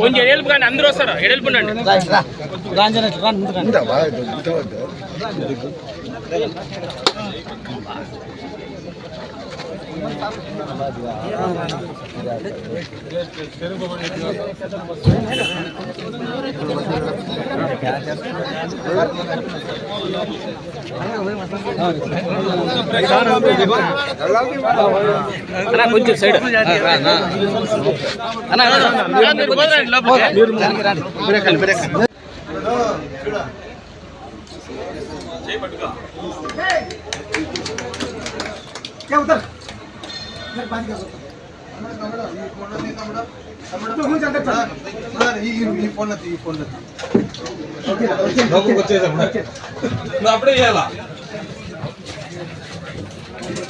కొంచెం ఎడెల్పు కానీ అందరూ వస్తారు? ఎడెల్పు ఉండండి. అన్నా కొంచెం సైడ్. అన్నా మీరు పోదండి లోపలికి అప్పుడే చేయాలా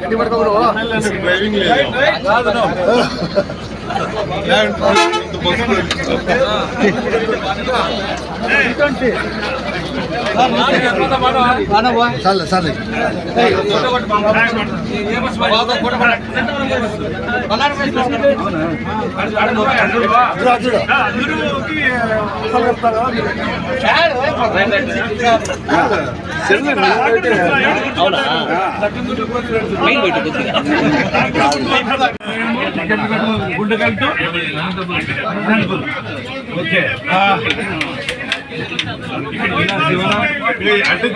గట్టి పడుకోరు డ్రైవింగ్ లేదు గుండెగల్టు ఓకే అంటే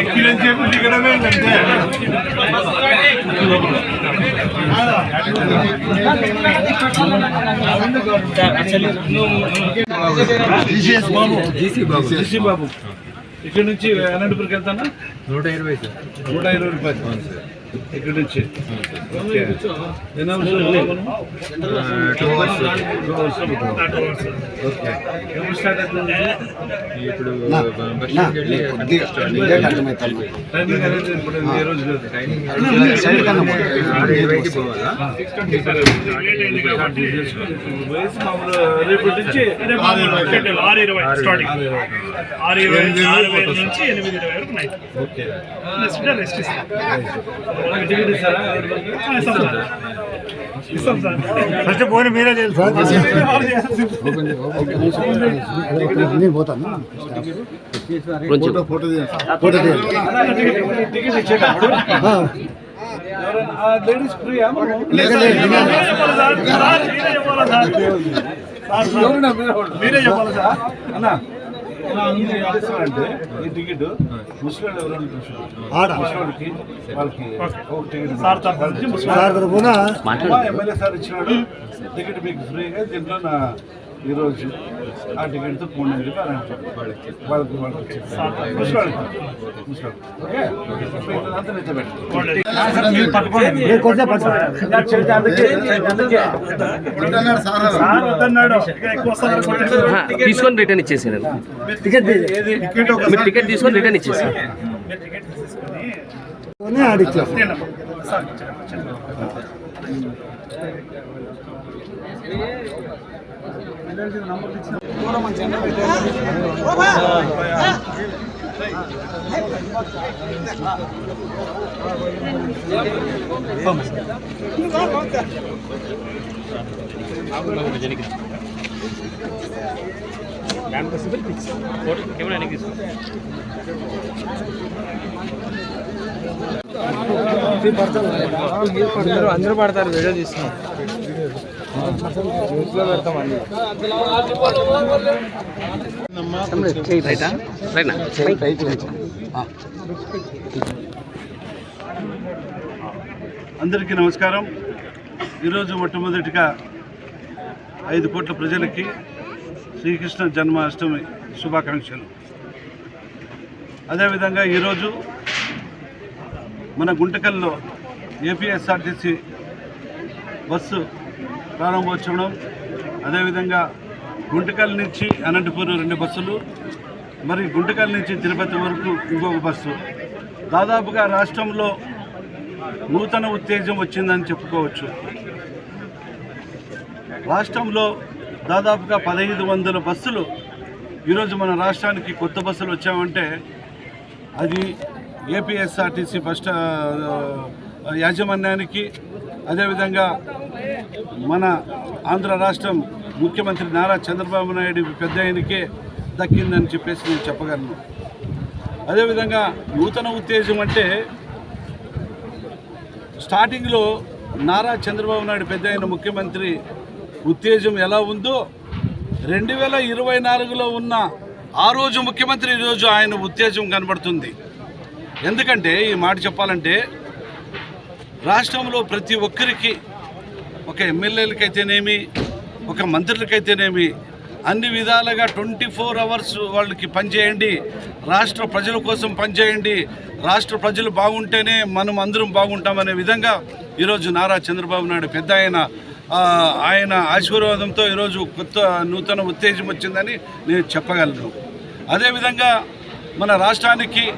ఎక్కిలని చెప్పి దిగడమే అంటే జీసీ బాబు. ఇక్కడ నుంచి అనంతపురికి వెళ్తానా? నూట ఇరవై నూట ఇరవై రూపాయలు. ఇక్కడ నుంచి. ఓకే. ఎన్ని అవర్స్. స్టార్ట్ అవుతుంది? ఇప్పుడు టైమింగ్ అనేది ఇప్పుడు ఏ రోజు లేదు. ఇరవైకి పోవాలా వయసు మామూలు రేపు నుంచి ఆరు ఇరవై స్టార్టింగ్. ఆరు ఇరవై ఆరు వేల నుంచి ఎనిమిది ఇరవై వరకు నైట్. ఓకే. రెస్ట్ ఇస్తాం. ఫస్ట్ పోనీ మీరే చేయాలి సార్ నేను పోతాను ఫోటో ఫోటో తీయండి. ఫోటో తీయండి. టికెట్ ఇచ్చేటప్పుడు ఆ, ఎవరైనా లేడీస్ ఫ్రీయా లేదు, లేదు, మీరే చెప్పాలి సార్ అన్న అంటే ఈ టికెట్ ముస్లిం ముస్లింకి వాళ్ళకి ఒక టికెట్ సార్ ఎమ్మెల్యే సార్ ఇచ్చినాడు టికెట్ మీకు ఫ్రీగా దీంట్లో నా ఈరోజు ఆ టికెట్తో మూడు నెలలు అని అంటారు. వాళ్ళకి. సార్. తీసుకొని రిటర్న్ ఇచ్చేసాను టికెట్ టికెట్ తీసుకొని రిటర్న్ ఇచ్చేసాను టికెట్ తీసేసుకొని కొని ఆడిచ్చాం కెమెరా వెనక్కి తీసుకో. అందరూ పడతారు వీడియో తీసుకున్నాం అందరికీ నమస్కారం. ఈరోజు మొట్టమొదటిగా ఐదు కోట్ల ప్రజలకి శ్రీకృష్ణ జన్మాష్టమి శుభాకాంక్షలు. అదేవిధంగా ఈరోజు మన గుంటకల్లో ఏపీఎస్ఆర్టీసీ బస్సు ప్రారంభోత్సవం అదేవిధంగా గుంటకల్ నుంచి అనంతపురం రెండు బస్సులు మరి గుంటకల్ నుంచి తిరుపతి వరకు ఇంకొక బస్సు. దాదాపుగా రాష్ట్రంలో నూతన ఉత్తేజం వచ్చిందని చెప్పుకోవచ్చు. రాష్ట్రంలో దాదాపుగా పదహైదు వందల బస్సులు ఈరోజు మన రాష్ట్రానికి కొత్త బస్సులు వచ్చామంటే అది ఏపీఎస్ఆర్టీసీ ఫస్ట్ యాజమాన్యానికి అదేవిధంగా మన ఆంధ్ర రాష్ట్రం ముఖ్యమంత్రి నారా చంద్రబాబు నాయుడు పెద్ద ఆయనకే దక్కిందని చెప్పేసి నేను చెప్పగలను. అదేవిధంగా నూతన ఉత్తేజం అంటే స్టార్టింగ్లో నారా చంద్రబాబు నాయుడు పెద్ద అయిన ముఖ్యమంత్రి ఉత్తేజం ఎలా ఉందో రెండు వేల ఇరవై నాలుగులో ఉన్న ఆ రోజు ముఖ్యమంత్రి ఈరోజు ఆయన ఉత్తేజం కనబడుతుంది. ఎందుకంటే ఈ మాట చెప్పాలంటే రాష్ట్రంలో ప్రతి ఒక్కరికి ఒక ఎమ్మెల్యేలకైతేనేమి ఒక మంత్రులకైతేనేమి అన్ని విధాలుగా ట్వంటీ ఫోర్ అవర్స్ వాళ్ళకి పనిచేయండి రాష్ట్ర ప్రజల కోసం పనిచేయండి రాష్ట్ర ప్రజలు బాగుంటేనే మనం అందరం బాగుంటామనే విధంగా ఈరోజు నారా చంద్రబాబు నాయుడు పెద్ద ఆయన ఆయన ఆశీర్వాదంతో ఈరోజు కొత్త నూతన ఉత్తేజం వచ్చిందని నేను చెప్పగలను. అదేవిధంగా మన రాష్ట్రానికి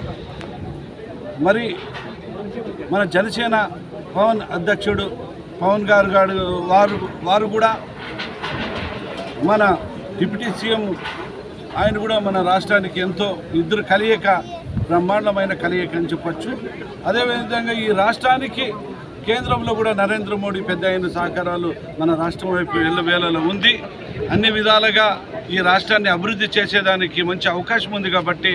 మరి మన జనసేన పవన్ అధ్యక్షుడు పవన్ గారు గారు వారు వారు కూడా మన డిప్యూటీ సీఎం ఆయన కూడా మన రాష్ట్రానికి ఎంతో ఇద్దరు కలియక బ్రహ్మాండమైన కలియక అని చెప్పచ్చు. అదేవిధంగా ఈ రాష్ట్రానికి కేంద్రంలో కూడా నరేంద్ర మోడీ పెద్ద అయిన సహకారాలు మన రాష్ట్రం వైపు ఎల్లవేళలో ఉంది. అన్ని విధాలుగా ఈ రాష్ట్రాన్ని అభివృద్ధి చేసేదానికి మంచి అవకాశం ఉంది కాబట్టి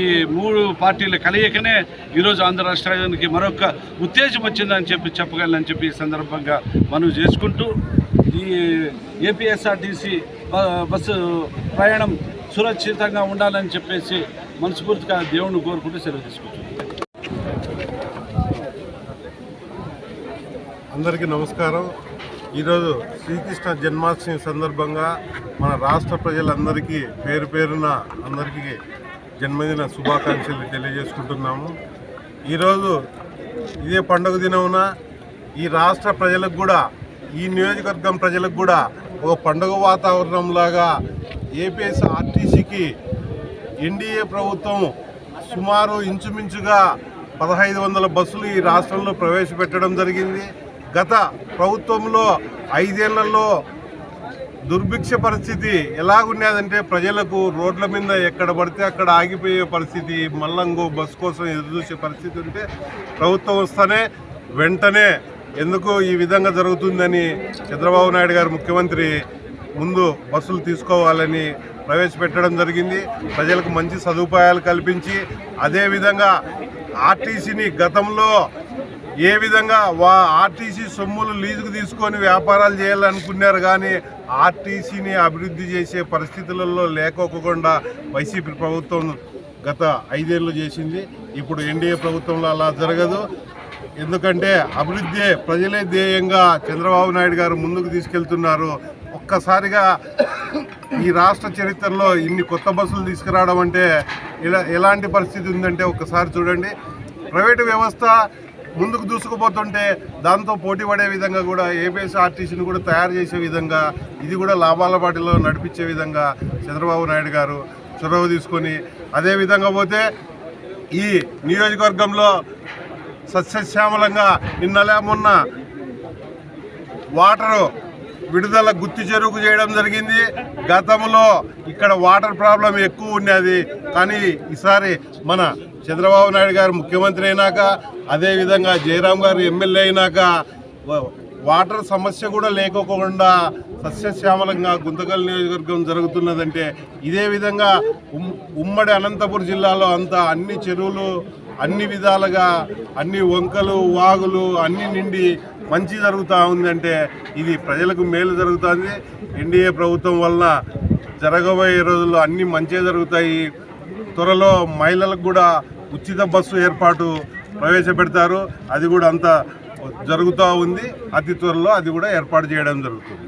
ఈ మూడు పార్టీల కలయికనే ఈరోజు ఆంధ్ర రాష్ట్రానికి మరొక ఉత్తేజం వచ్చిందని చెప్పి చెప్పగలనని చెప్పి ఈ సందర్భంగా మనం చేసుకుంటూ ఈ ఏపీఎస్ఆర్టీసీ బస్సు ప్రయాణం సురక్షితంగా ఉండాలని చెప్పేసి మనస్ఫూర్తిగా దేవుణ్ణి కోరుకుంటూ సెలవు తీసుకుంటున్నాం. అందరికీ నమస్కారం. ఈరోజు శ్రీకృష్ణ జన్మాష్టమి సందర్భంగా మన రాష్ట్ర ప్రజలందరికీ పేరు పేరున అందరికీ జన్మదిన శుభాకాంక్షలు తెలియజేసుకుంటున్నాము. ఈరోజు ఇదే పండుగ దినమున ఈ రాష్ట్ర ప్రజలకు కూడా ఈ నియోజకవర్గం ప్రజలకు కూడా ఒక పండుగ వాతావరణంలాగా ఏపీఎస్ ఆర్టీసీకి ఎన్డీఏ ప్రభుత్వం సుమారు ఇంచుమించుగా పదహైదు వందల బస్సులు ఈ రాష్ట్రంలో ప్రవేశపెట్టడం జరిగింది. గత ప్రభుత్వంలో ఐదేళ్ళలో దుర్భిక్ష పరిస్థితి ఎలాగున్నదంటే ప్రజలకు రోడ్ల మీద ఎక్కడ పడితే అక్కడ ఆగిపోయే పరిస్థితి మల్లంగో బస్సు కోసం ఎదురుచూసే పరిస్థితి ఉంటే ప్రభుత్వం వస్తేనే వెంటనే ఎందుకు ఈ విధంగా జరుగుతుందని చంద్రబాబు నాయుడు గారు ముఖ్యమంత్రి ముందు బస్సులు తీసుకోవాలని ప్రవేశపెట్టడం జరిగింది. ప్రజలకు మంచి సదుపాయాలు కల్పించి అదేవిధంగా ఆర్టీసీని గతంలో ఏ విధంగా వా ఆర్టీసీ సొమ్ములు లీజుకు తీసుకొని వ్యాపారాలు చేయాలనుకున్నారు కానీ ఆర్టీసీని అభివృద్ధి చేసే పరిస్థితులలో లేకోకుండా వైసీపీ ప్రభుత్వం గత ఐదేళ్ళు చేసింది. ఇప్పుడు ఎన్డీఏ ప్రభుత్వంలో అలా జరగదు. ఎందుకంటే అభివృద్ధి ప్రజలే ధ్యేయంగా చంద్రబాబు నాయుడు గారు ముందుకు తీసుకెళ్తున్నారు. ఒక్కసారిగా ఈ రాష్ట్ర చరిత్రలో ఇన్ని కొత్త బస్సులు తీసుకురావడం అంటే ఇలా ఎలాంటి పరిస్థితి ఉందంటే ఒక్కసారి చూడండి. ప్రైవేటు వ్యవస్థ ముందుకు దూసుకుపోతుంటే దాంతో పోటీ పడే విధంగా కూడా ఏపీఎస్ఆర్టీసీని కూడా తయారు చేసే విధంగా ఇది కూడా లాభాల బాటిలో నడిపించే విధంగా చంద్రబాబు నాయుడు గారు చొరవ తీసుకొని అదే విధంగా పోతే ఈ నియోజకవర్గంలో సస్యశ్యామలంగా నిన్నలే మొన్న వాటరు విడుదల గుత్తి చెరువుకు చేయడం జరిగింది. గతంలో ఇక్కడ వాటర్ ప్రాబ్లం ఎక్కువ ఉన్నది కానీ ఈసారి మన చంద్రబాబు నాయుడు గారు ముఖ్యమంత్రి అయినాక అదేవిధంగా జయరాం గారు ఎమ్మెల్యే అయినాక వాటర్ సమస్య కూడా లేకోకుండా సస్యశ్యామలంగా గుంతకల్ నియోజకవర్గం జరుగుతున్నదంటే ఇదే విధంగా ఉమ్- ఉమ్మడి అనంతపురం జిల్లాలో అంతా అన్ని చెరువులు అన్ని విధాలుగా అన్ని వంకలు వాగులు అన్ని నిండి మంచి జరుగుతూ ఉందంటే ఇది ప్రజలకు మేలు జరుగుతుంది. ఎన్డీఏ ప్రభుత్వం వలన జరగబోయే రోజుల్లో అన్ని మంచిగా జరుగుతాయి. త్వరలో మహిళలకు కూడా ఉచిత బస్సు ఏర్పాటు ప్రవేశపెడతారు. అది కూడా అంత జరుగుతూ ఉంది. అతి త్వరలో అది కూడా ఏర్పాటు చేయడం జరుగుతుంది.